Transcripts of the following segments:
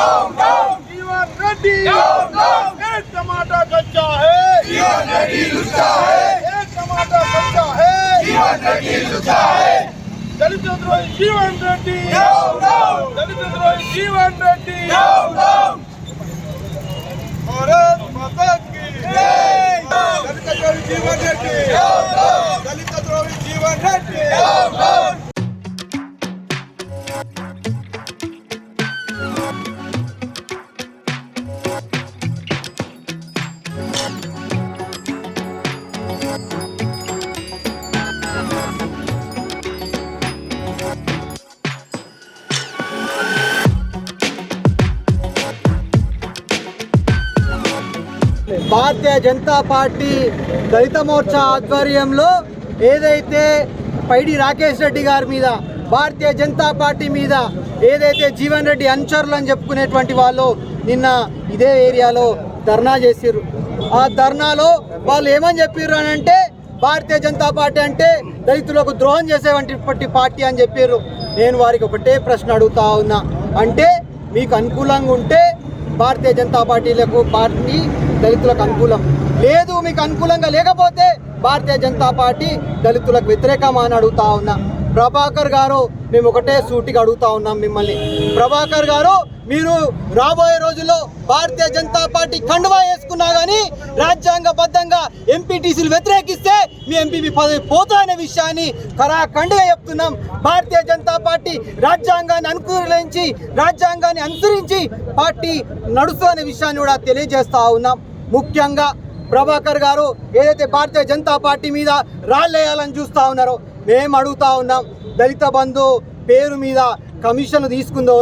जीवन रेड्डी एक टमाटर कच्चा है एक टमाटर कच्चा है दलित द्रोही जीवन रेड्डी दलित द्रोही जीवन रेड्डी भारत माता दलित द्रोही जीवन रेड्डी दलित द्रोही जीवन रेड्डी భారతీయ జనతా పార్టీ దళిత మోర్చా ఆధ్వర్యంలో ఏదైతే పైడి రాకేష్ రెడ్డి గారి మీద భారతీయ జనతా పార్టీ మీద ఏదైతే జీవన్ రెడ్డి అనుచరులు అని చెప్పుకునేటువంటి వాళ్ళు నిన్న ఇదే ఏరియాలో ధర్నా చేసిర్రు. ఆ ధర్నాలో వాళ్ళు ఏమని చెప్పారు అని అంటే భారతీయ జనతా పార్టీ అంటే దళితులకు ద్రోహం చేసేటువంటి పార్టీ అని చెప్పారు నేను వారికి ఒకటే ప్రశ్న అడుగుతా ఉన్నా. అంటే మీకు అనుకూలంగా ఉంటే భారతీయ జనతా పార్టీలకు పార్టీ దళితులకు అనుకూలం లేదు మీకు అనుకూలంగా లేకపోతే భారతీయ జనతా పార్టీ దళితులకు వ్యతిరేకమా అని అడుగుతా ఉన్నా. ప్రభాకర్ గారు మేము ఒకటే సూటిగా అడుగుతా ఉన్నాం మిమ్మల్ని. ప్రభాకర్ గారు మీరు రాబోయే రోజుల్లో భారతీయ జనతా పార్టీ కండువా వేసుకున్నా కానీ రాజ్యాంగబద్ధంగా ఎంపీటీసీలు వ్యతిరేకిస్తే మీ ఎంపీపీ పదవి పోతాయనే విషయాన్ని ఖరాఖండిగా చెప్తున్నాం. భారతీయ జనతా పార్టీ రాజ్యాంగాన్ని అనుకూలించి రాజ్యాంగాన్ని అనుసరించి పార్టీ నడుస్తుందనే విషయాన్ని కూడా తెలియజేస్తా ఉన్నాం. ముఖ్యంగా ప్రభాకర్ గారు ఏదైతే భారతీయ జనతా పార్టీ మీద రాళ్ళేయాలని చూస్తూ ఉన్నారో మేము అడుగుతా ఉన్నాం దళిత బంధు పేరు మీద కమిషన్ తీసుకుందో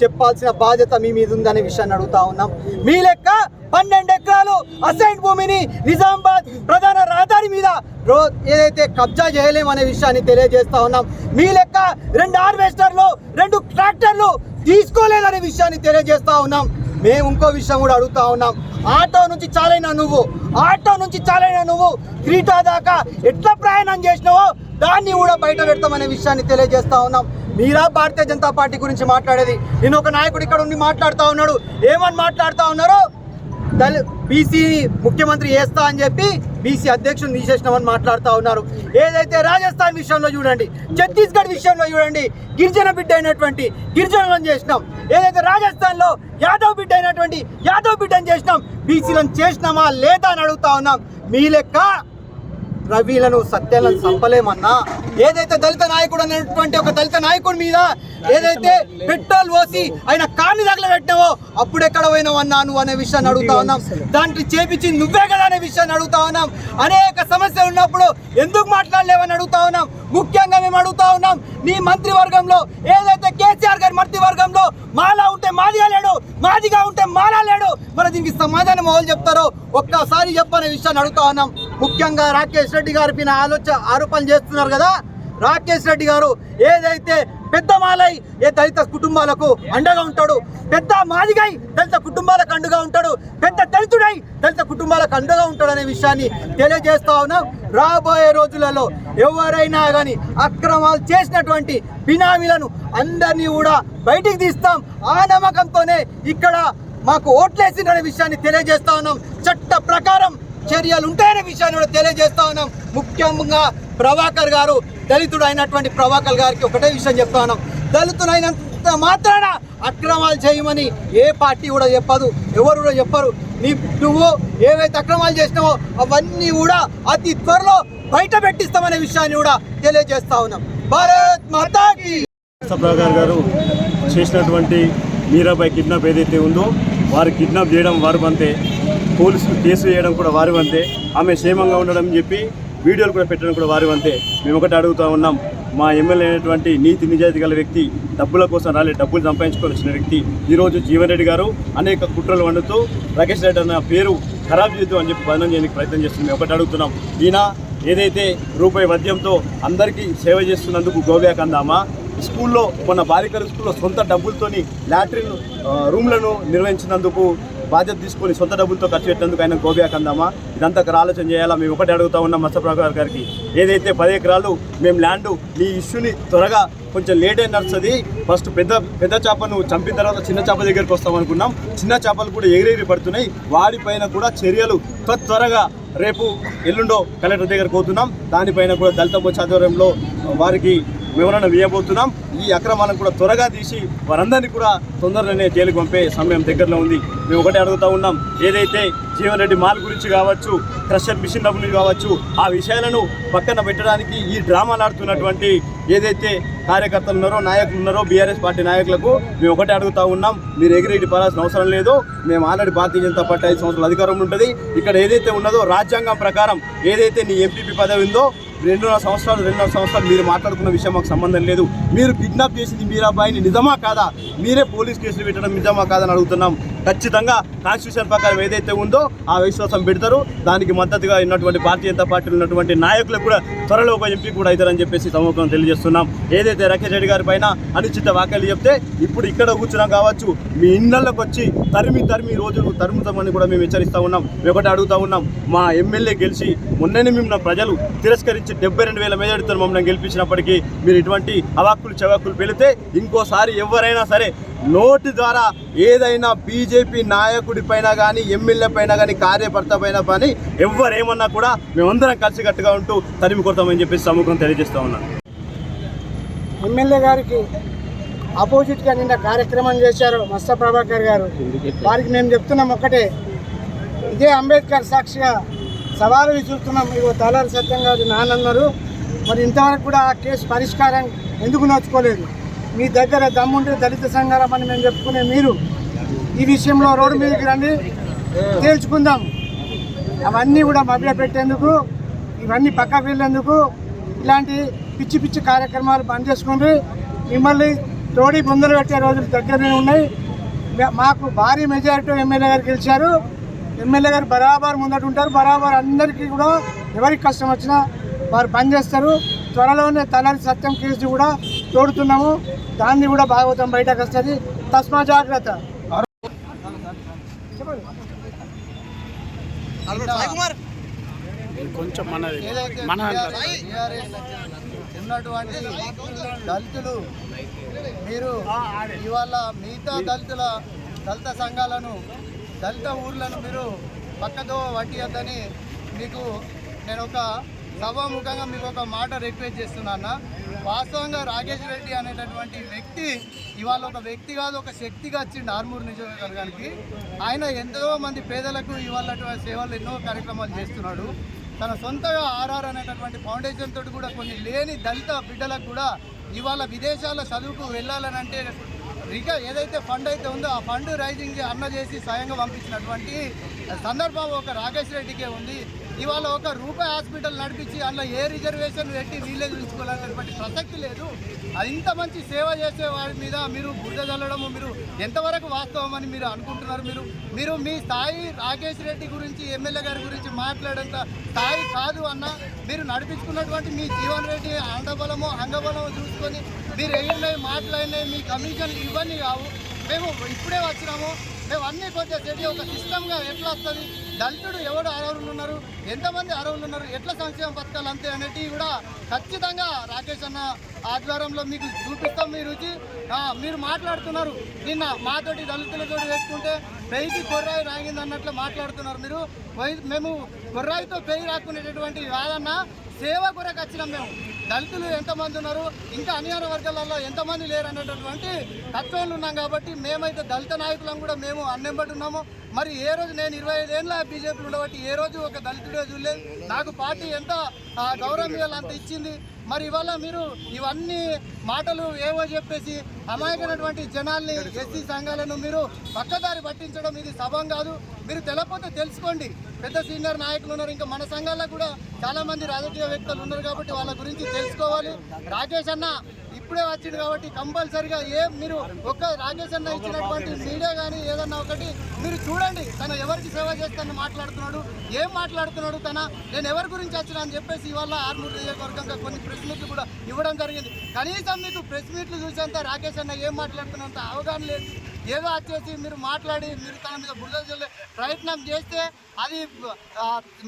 చెప్పాల్సిన బాధ్యత మీ మీద ఉందనే విషయాన్ని అడుగుతా ఉన్నాం. మీ లెక్క పన్నెండు ఎకరాలు అసైన్ భూమిని నిజామాబాద్ ప్రధాన రహదారి మీద రో ఏదైతే కబ్జా చేయలేమనే విషయాన్ని తెలియజేస్తా ఉన్నాం. మీ లెక్క రెండు హార్వెస్టర్లు రెండు ట్రాక్టర్లు తీసుకోలేదనే విషయాన్ని తెలియజేస్తా ఉన్నాం. మేము ఇంకో విషయం కూడా అడుగుతా ఉన్నాం. ఆటో నుంచి చాలైనా నువ్వు ఆటో నుంచి చాలైనా నువ్వు క్రీటా దాకా ఎట్లా ప్రయాణం చేసినావో దాన్ని కూడా బయట పెడతామనే విషయాన్ని తెలియజేస్తా ఉన్నాం. మీరా భారతీయ జనతా పార్టీ గురించి మాట్లాడేది? నేను ఒక నాయకుడు ఇక్కడ ఉండి మాట్లాడుతూ ఉన్నాడు. ఏమని మాట్లాడుతూ ఉన్నారో దళి బీసీ ముఖ్యమంత్రి చేస్తా అని చెప్పి బీసీ అధ్యక్షుడు తీసేసినామని మాట్లాడుతూ ఉన్నారు. ఏదైతే రాజస్థాన్ విషయంలో చూడండి ఛత్తీస్గఢ్ విషయంలో చూడండి గిరిజన బిడ్డ అయినటువంటి గిరిజనులను చేసినాం. ఏదైతే రాజస్థాన్లో యాదవ్ బిడ్డ అయినటువంటి యాదవ్ బిడ్డని చేసినాం బీసీలను చేసినామా లేదా అని అడుగుతా ఉన్నాం. మీ లెక్క రవిలను సత్యాలను చంపలేమన్నా? ఏదైతే దళిత నాయకుడు అనేటువంటి ఒక దళిత నాయకుడి మీద ఏదైతే పెట్రోల్ పోసి ఆయన కాని దగ్గర పెట్టినావో అప్పుడు ఎక్కడ పోయినావు నువ్వు అనే విషయాన్ని అడుగుతా ఉన్నాం. దాంట్లో చేపించి నువ్వే కదా అనే విషయాన్ని అడుగుతా ఉన్నాం. అనేక సమస్యలు ఉన్నప్పుడు ఎందుకు మాట్లాడలేవని అడుగుతా ఉన్నాం. ముఖ్యంగా మేము అడుగుతా ఉన్నాం నీ మంత్రివర్గంలో ఏదైతే కేసీఆర్ గారి మంత్రివర్గంలో మాలా ఉంటే మాదిగా లేడు మాదిగా ఉంటే మాలా లేడు మరి దీనికి సమాధానం ఎవరు చెప్తారో ఒక్కసారి చెప్పనే విషయాన్ని అడుగుతా ఉన్నాం. ముఖ్యంగా రాకేష్ రెడ్డి గారి పైన ఆలోచన ఆరోపణలు చేస్తున్నారు కదా? రాకేష్ రెడ్డి గారు ఏదైతే పెద్ద మాలై ఏ దళిత కుటుంబాలకు అండగా ఉంటాడు పెద్ద మాదిగై దళిత కుటుంబాలకు అండగా ఉంటాడు పెద్ద దళితుడై దళిత కుటుంబాలకు అండగా ఉంటాడు అనే విషయాన్ని తెలియజేస్తా ఉన్నాం. రాబోయే రోజులలో ఎవరైనా కానీ అక్రమాలు చేసినటువంటి బినామీలను అందరినీ కూడా బయటికి తీస్తాం. ఆ నమ్మకంతోనే ఇక్కడ మాకు ఓట్లేసిందనే విషయాన్ని తెలియజేస్తా ఉన్నాం. చట్ట ప్రకారం చర్యలు ఉంటాయనే విషయాన్ని కూడా తెలియజేస్తా ఉన్నాం. ముఖ్యంగా ప్రభాకర్ గారు దళితుడు అయినటువంటి ప్రభాకర్ గారికి ఒకటే విషయం చెప్తా ఉన్నాం. దళితుడైనంత మాత్రాన అక్రమాలు చేయమని ఏ పార్టీ కూడా చెప్పదు ఎవరు కూడా చెప్పరు. నీ నువ్వు ఏవైతే అక్రమాలు చేసినావో అవన్నీ కూడా అతి త్వరలో బయట పెట్టిస్తామనే విషయాన్ని కూడా తెలియజేస్తా ఉన్నాం. భారత్ మాతాకి! ప్రభాకర్ గారు చేసినటువంటి మీరాబాయ్ కిడ్నాప్ ఏదైతే ఉందో వారు కిడ్నాప్ చేయడం వారు అంతే. పోలీసులు కేసు వేయడం కూడా వారి వంతే. ఆమె క్షేమంగా ఉండడం చెప్పి వీడియోలు కూడా పెట్టడం కూడా వారి వంతే. మేము ఒకటి అడుగుతా ఉన్నాం. మా ఎమ్మెల్యే అయినటువంటి నీతి నిజాయితీ గల వ్యక్తి డబ్బుల కోసం రాలే డబ్బులు సంపాదించుకొని వచ్చిన వ్యక్తి. ఈరోజు జీవన్ రెడ్డి గారు అనేక కుట్రలు వండుతూ రాకేష్ రెడ్డి అన్న పేరు ఖరాబ్ చేద్దాం అని చెప్పి బదనం చేయడానికి ప్రయత్నం చేస్తుంది. మేము ఒకటి అడుగుతున్నాం. ఈయన ఏదైతే రూపాయి మద్యంతో అందరికీ సేవ చేస్తున్నందుకు గోవ్యాక్ అందామా? స్కూల్లో మొన్న బాలికల స్కూల్లో సొంత డబ్బులతోని లాట్రిన్ రూమ్లను నిర్వహించినందుకు బాధ్యత తీసుకొని సొంత డబ్బులతో ఖర్చు పెట్టేందుకు ఆయన గోబ్యాక్ అందామా ఇదంతా ఆలోచన చేయాలా? మేము ఒకటి అడుగుతా ఉన్నాం మత్స్యప్రభాకర్ గారికి. ఏదైతే పది ఎకరాలు మేము ల్యాండ్ ఈ ఇష్యూని త్వరగా కొంచెం లేట్ అయిన నడుస్తుంది. ఫస్ట్ పెద్ద పెద్ద చేపను చంపిన తర్వాత చిన్న చేప దగ్గరికి వస్తాం అనుకున్నాం. చిన్న చేపలు కూడా ఎగిరెగిరి పడుతున్నాయి. వాడిపైన కూడా చర్యలు త్వరగా రేపు ఎల్లుండో కలెక్టర్ దగ్గరకు పోతున్నాం. దానిపైన కూడా దళిత మోర్చా ఆధ్వర్యంలో వారికి వివరణ వేయబోతున్నాం. ఈ అక్రమాలను కూడా త్వరగా తీసి వారందరినీ కూడా తొందరలోనే జైలుకు పంపే సమయం దగ్గరలో ఉంది. మేము ఒకటే అడుగుతా ఉన్నాం. ఏదైతే జీవన్ రెడ్డి మాల్ గురించి కావచ్చు క్రషర్ మిషన్ డబ్బులు కావచ్చు ఆ విషయాలను పక్కన పెట్టడానికి ఈ డ్రామాలు ఆడుతున్నటువంటి ఏదైతే కార్యకర్తలు ఉన్నారో నాయకులు ఉన్నారో బీఆర్ఎస్ పార్టీ నాయకులకు మేము ఒకటే అడుగుతా ఉన్నాం. మీరు ఎగిరెగిరి పడాల్సిన అవసరం లేదు. మేము ఆల్రెడీ భారతీయ జనతా పార్టీ ఐదు సంవత్సరాల అధికారం ఉంటుంది. ఇక్కడ ఏదైతే ఉన్నదో రాజ్యాంగం ప్రకారం ఏదైతే నీ ఎంపీపీ పదవి ఉందో రెండున్నర సంవత్సరాలు రెండున్నర సంవత్సరాలు మీరు మాట్లాడుకున్న విషయం మాకు సంబంధం లేదు. మీరు కిడ్నాప్ చేసింది మీరు అబ్బాయిని నిజమా కాదా? మీరే పోలీస్ కేసులు పెట్టడం నిజమా కాదని అడుగుతున్నాం. ఖచ్చితంగా కాన్స్టిట్యూషన్ ప్రకారం ఏదైతే ఉందో ఆ విశ్వాసం పెడతారు. దానికి మద్దతుగా ఉన్నటువంటి భారతీయ జనతా పార్టీలో ఉన్నటువంటి నాయకులు కూడా త్వరలో ఒక ఎంపీ కూడా అవుతారని చెప్పేసి సమూహం తెలియజేస్తున్నాం. ఏదైతే రాకేష్ రెడ్డి గారి పైన అనుచిత వ్యాఖ్యలు చెప్తే ఇప్పుడు ఇక్కడ కూర్చున్నాం కావచ్చు. మీ ఇళ్ళకి వచ్చి తరిమి తరిమి రోజులు తరుముతామని కూడా మేము హెచ్చరిస్తూ ఉన్నాం. ఒకటి అడుగుతా ఉన్నాం. మా ఎమ్మెల్యే గెలిచి మొన్ననే మిమ్మల్ని ప్రజలు తిరస్కరించి డెబ్బై రెండు వేల మెజారిటీతో మమ్మల్ని గెలిపించినప్పటికీ మీరు ఇటువంటి అవాక్కులు చవాక్కులు పెడితే ఇంకోసారి ఎవరైనా సరే నోటి ద్వారా ఏదైనా బీజేపీ నాయకుడి పైన కానీ ఎమ్మెల్యే పైన కానీ కార్యకర్త పైన కానీ ఎవరేమన్నా కూడా మేమందరం కలిసికట్టుగా ఉంటూ తరిమి కొడతామని చెప్పేసి సముఖం తెలియజేస్తా ఉన్నాను ఎమ్మెల్యే గారికి ఆపోజిట్గా నిన్న కార్యక్రమం చేశారు మస్త ప్రభాకర్ గారు. వారికి మేము చెప్తున్నాం ఒక్కటే. ఇదే అంబేద్కర్ సాక్షిగా సవాలు విసురుతున్నాం ఇగో తలారి సత్యం గారు నాన్నన్నారు. మరి ఇంతవరకు కూడా ఆ కేసు పరిష్కారం ఎందుకు నోచుకోలేదు? మీ దగ్గర దమ్ముంటే దళిత సంఘాల అని మేము చెప్పుకునే మీరు. ఈ విషయంలో రోడ్డు మీదకి రండి. తేల్చుకుందాం. అవన్నీ కూడా మభ్య పెట్టేందుకు ఇవన్నీ పక్కకు వెళ్ళేందుకు ఇలాంటి పిచ్చి పిచ్చి కార్యక్రమాలు బంద్ మిమ్మల్ని తోడి ముందలు పెట్టే రోజులు దగ్గరనే ఉన్నాయి. మాకు భారీ మెజారిటీ ఎమ్మెల్యే గారు గెలిచారు. ఎమ్మెల్యే గారు బరాబర్ ముందట ఉంటారు. బరాబర్ అందరికీ కూడా ఎవరికి కష్టం వచ్చినా వారు పనిచేస్తారు త్వరలోనే తలారి సత్యం కేసు కూడా తోడుతున్నాము. దాన్ని కూడా భాగవతం బయటకు వస్తుంది. తస్మా జాగ్రత్త. ఉన్నటువంటి దళితులు మీరు ఇవాళ మిగతా దళితుల దళిత సంఘాలను దళిత ఊర్లను మీరు పక్కదో పట్టియద్దని మీకు నేను ఒక సభాముఖంగా మీకు ఒక మాట రిక్వెస్ట్ చేస్తున్నాను వాస్తవంగా రాకేష్ రెడ్డి అనేటటువంటి వ్యక్తి ఇవాళ ఒక వ్యక్తి కాదు ఒక శక్తిగా వచ్చిండు ఆర్మూర్ నియోజకవర్గానికి. ఆయన ఎంతో మంది పేదలకు ఇవాళ సేవలు ఎన్నో కార్యక్రమాలు చేస్తున్నాడు. తన సొంతగా ఆర్ఆర్ అనేటటువంటి ఫౌండేషన్ తోటి కూడా కొన్ని లేని దళిత బిడ్డలకు కూడా ఇవాళ విదేశాల చదువుకు వెళ్ళాలని అంటే రిక ఏదైతే ఫండ్ అయితే ఉందో ఆ ఫండ్ రైజింగ్ అన్న చేసి స్వయంగా పంపించినటువంటి సందర్భం ఒక రాకేష్ రెడ్డికే ఉంది. ఇవాళ ఒక రూపాయి హాస్పిటల్ నడిపించి అందులో ఏ రిజర్వేషన్ పెట్టి వీళ్ళే చూసుకోవాలనేటువంటి ప్రసక్తి లేదు. అది ఇంత మంచి సేవ చేసే వారి మీద మీరు బురద చల్లడము మీరు ఎంతవరకు వాస్తవం అని మీరు అనుకుంటున్నారు మీరు? మీరు మీ స్థాయి రాకేష్ రెడ్డి గురించి ఎమ్మెల్యే గారి గురించి మాట్లాడేంత స్థాయి కాదు అన్న మీరు నడిపించుకున్నటువంటి మీ జీవన్ రెడ్డి అండబలము అంగబలము చూసుకొని మీరు వేయన్నాయి మాట్లాడినవి మీ కమిషన్ ఇవన్నీ కావు. మేము ఇప్పుడే వచ్చినాము. మేము అన్ని కొంచెం చెడి ఒక సిస్టమ్గా ఎట్లా వస్తుంది? దళితుడు ఎవడు అర్హులు ఉన్నారు? ఎంతమంది అర్హులు ఉన్నారు? ఎట్లా సంక్షేమ పథకాలు అంతే అనేటివి కూడా ఖచ్చితంగా రాకేష్ అన్న ఆధ్వర్యంలో మీకు చూపిస్తాం మీ రుచి. మీరు మాట్లాడుతున్నారు. నిన్న మాతోటి దళితులతో పెట్టుకుంటే పెయికి కొర్రాయి రాగింది అన్నట్లు మాట్లాడుతున్నారు మీరు. మేము కొర్రాయితో పెయి రాకునేటటువంటి కాదన్న సేవ కొరకు వచ్చినాం మేము. దళితులు ఎంతమంది ఉన్నారు? ఇంకా అన్యాయ వర్గాలలో ఎంతమంది లేరు అనేటటువంటి తత్వంలో ఉన్నాం కాబట్టి మేమైతే దళిత నాయకులం కూడా మేము అన్నెంబడి ఉన్నాము. మరి ఏ రోజు నేను ఇరవై ఐదేళ్ళ బీజేపీలో ఉండబట్టి ఏ రోజు ఒక దళితుడే చూడలేదు. నాకు పార్టీ ఎంత గౌరవం అంత ఇచ్చింది. మరి ఇవాళ మీరు ఇవన్నీ మాటలు ఏవో చెప్పేసి అమాయకమైనటువంటి జనాల్ని ఎస్సీ సంఘాలను మీరు పక్కదారి పట్టించడం ఇది సభం కాదు. మీరు తెలకపోతే తెలుసుకోండి. పెద్ద సీనియర్ నాయకులు ఉన్నారు. ఇంకా మన సంఘాల్లో కూడా చాలా మంది రాజకీయ వ్యక్తులు ఉన్నారు కాబట్టి వాళ్ళ గురించి తెలుసుకోవాలి. రాకేష్ అన్న ఇప్పుడే వచ్చింది కాబట్టి కంపల్సరిగా ఏ మీరు ఒక్క రాకేష్ అన్న ఇచ్చినటువంటి మీడియా కానీ ఏదన్నా ఒకటి మీరు చూడండి తను ఎవరికి సేవ చేస్తానని మాట్లాడుతున్నాడు ఏం మాట్లాడుతున్నాడు తన నేను ఎవరి గురించి వచ్చినా అని చెప్పేసి ఇవాళ ఆర్మూరు నియోజకవర్గంగా కొన్ని ప్రెస్ మీట్లు కూడా ఇవ్వడం జరిగింది. కనీసం మీకు ప్రెస్ మీట్లు చూసేంత రాకేష్ అన్న ఏం మాట్లాడుతున్నంత అవగాహన లేదు. ఏదో వచ్చేసి మీరు మాట్లాడి మీరు తన మీద బురద ప్రయత్నం చేస్తే అది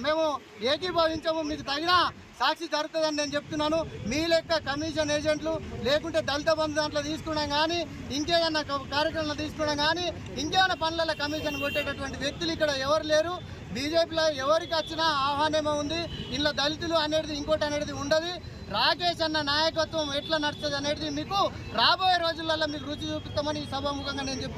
మేము ఏకీభవించము మీకు తగిన సాక్షి జరుగుతుందని నేను చెప్తున్నాను. మీ లెక్క కమిషన్ ఏజెంట్లు లేకుంటే దళిత బంధు దాంట్లో తీసుకున్నాం కానీ ఇంకేదన్నా కార్యక్రమంలో తీసుకున్నాం కానీ ఇంకేమైనా పనులలో కమిషన్ కొట్టేటటువంటి వ్యక్తులు ఇక్కడ ఎవరు లేరు. బీజేపీలో ఎవరికి వచ్చినా ఆహ్వానమే ఉంది. ఇందులో దళితులు అనేది ఇంకోటి అనేది ఉండదు. రాకేష్ అన్న నాయకత్వం ఎట్లా నడుస్తుంది అనేది మీకు రాబోయే రోజులలో మీకు రుచి చూపిస్తామని ఈ సభాముఖంగా నేను చెప్తున్నాను.